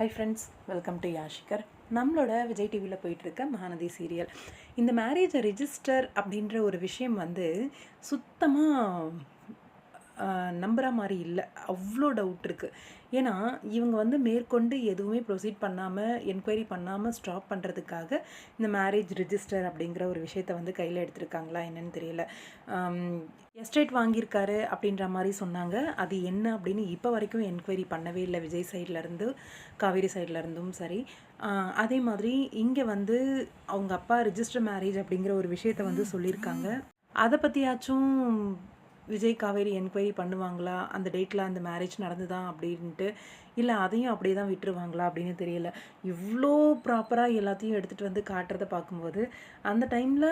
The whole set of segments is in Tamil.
ஹை ஃப்ரெண்ட்ஸ் வெல்கம் டு யாஷிகர் நம்மளோட விஜய் டிவியில் போயிட்டுருக்க மகாநதி சீரியல் இந்த மேரேஜ் ரிஜிஸ்டர் அப்படின்ற ஒரு விஷயம் வந்து சுத்தமாக நம்புகிற மாதிரி இல்லை. அவ்வளோ டவுட் இருக்குது ஏன்னா இவங்க வந்து மேற்கொண்டு எதுவுமே ப்ரொசீட் பண்ணாமல் என்கொயரி பண்ணாமல் ஸ்டாப் பண்ணுறதுக்காக இந்த மேரேஜ் ரிஜிஸ்டர் அப்படிங்கிற ஒரு விஷயத்தை வந்து கையில் எடுத்திருக்காங்களா என்னன்னு தெரியல. எஸ்டேட் வாங்கியிருக்காரு அப்படின்ற மாதிரி சொன்னாங்க. அது என்ன அப்படின்னு இப்போ வரைக்கும் என்கொயரி பண்ணவே இல்லை. விஜய் சைட்லேருந்து காவேரி சைட்லேருந்தும் சரி. அதே மாதிரி இங்கே வந்து அவங்க அப்பா ரிஜிஸ்டர் மேரேஜ் அப்படிங்கிற ஒரு விஷயத்தை வந்து சொல்லியிருக்காங்க. அதை பற்றியாச்சும் விஜய் காவேரி என்கொயரி பண்ணுவாங்களா? அந்த டேட்டில் அந்த மேரேஜ் நடந்துதான் அப்படின்ட்டு. இல்லை அதையும் அப்படியே தான் விட்டுருவாங்களா அப்படின்னு தெரியல. இவ்வளோ ப்ராப்பராக எல்லாத்தையும் எடுத்துகிட்டு வந்து காட்டுறதை பார்க்கும்போது அந்த டைமில்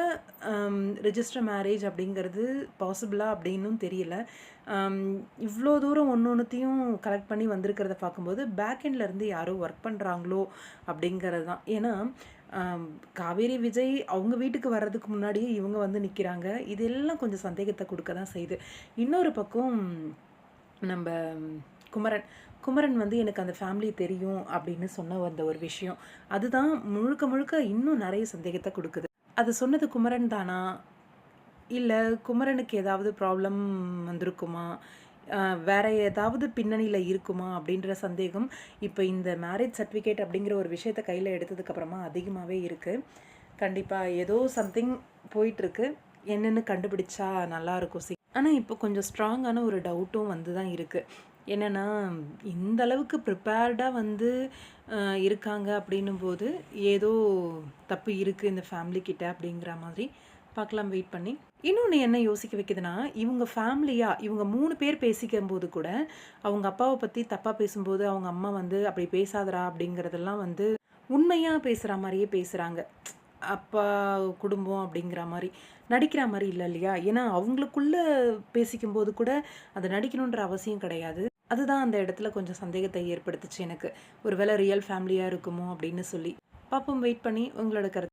ரிஜிஸ்டர் மேரேஜ் அப்படிங்கிறது பாசிபிளா அப்படின்னும் தெரியல. இவ்வளோ தூரம் ஒன்று ஒன்றுத்தையும் கலெக்ட் பண்ணி வந்திருக்கிறத பார்க்கும்போது பேக் எண்ட்லேருந்து யாரோ ஒர்க் பண்ணுறாங்களோ அப்படிங்கிறது தான் ஏன்னா காவேரி விஜய் அவங்க வீட்டுக்கு வர்றதுக்கு முன்னாடியே இவங்க வந்து நிற்கிறாங்க இதெல்லாம் கொஞ்சம் சந்தேகத்தை கொடுக்க தான் செய்யுது இன்னொரு பக்கம் நம்ம குமரன். குமரன் வந்து எனக்கு அந்த ஃபேமிலி தெரியும் அப்படின்னு சொன்ன வந்த ஒரு விஷயம். அதுதான் முழுக்க முழுக்க இன்னும் நிறைய சந்தேகத்தை கொடுக்குது. அது சொன்னது குமரன் தானா? இல்லை குமரனுக்கு ஏதாவது ப்ராப்ளம் வந்திருக்குமா? வேறு ஏதாவது பின்னணியில் இருக்குமா அப்படின்ற சந்தேகம் இப்போ இந்த மேரேஜ் சர்டிஃபிகேட் அப்படிங்கிற ஒரு விஷயத்தை கையில் எடுத்ததுக்கப்புறமா அதிகமாகவே இருக்குது கண்டிப்பாக ஏதோ சம்திங் போயிட்டுருக்கு. என்னென்னு கண்டுபிடிச்சா நல்லாயிருக்கும் சி ஆனால் இப்போ கொஞ்சம் ஸ்ட்ராங்கான ஒரு டவுட்டும் வந்து தான் இருக்குது என்னென்னா இந்த அளவுக்கு ப்ரிப்பேர்டாக வந்து இருக்காங்க அப்படின்னும் போது ஏதோ தப்பு இருக்குது இந்த ஃபேமிலிக்கிட்ட அப்படிங்கிற மாதிரி. பார்க்கலாம் வெயிட் பண்ணி. இன்னொன்று என்ன யோசிக்க வைக்குதுன்னா இவங்க ஃபேமிலியாக இவங்க மூணு பேர் பேசிக்கும் போது கூட அவங்க அப்பாவை பற்றி தப்பாக பேசும்போது அவங்க அம்மா வந்து அப்படி பேசாதடா அப்படிங்கிறதெல்லாம் வந்து உண்மையாக பேசுகிற மாதிரியே பேசுகிறாங்க அப்பா குடும்பம் அப்படிங்கிற மாதிரி. நடிக்கிற மாதிரி இல்லை இல்லையா? ஏன்னா அவங்களுக்குள்ளே பேசிக்கும் போது கூட அது நடிக்கணுன்ற அவசியம் கிடையாது. அதுதான் அந்த இடத்துல கொஞ்சம் சந்தேகத்தை ஏற்படுத்துச்சு எனக்கு. ஒருவேளை ரியல் ஃபேமிலியாக இருக்குமோ? அப்படின்னு சொல்லி. பாப்பம் வெயிட் பண்ணி உங்களோட கருத்து.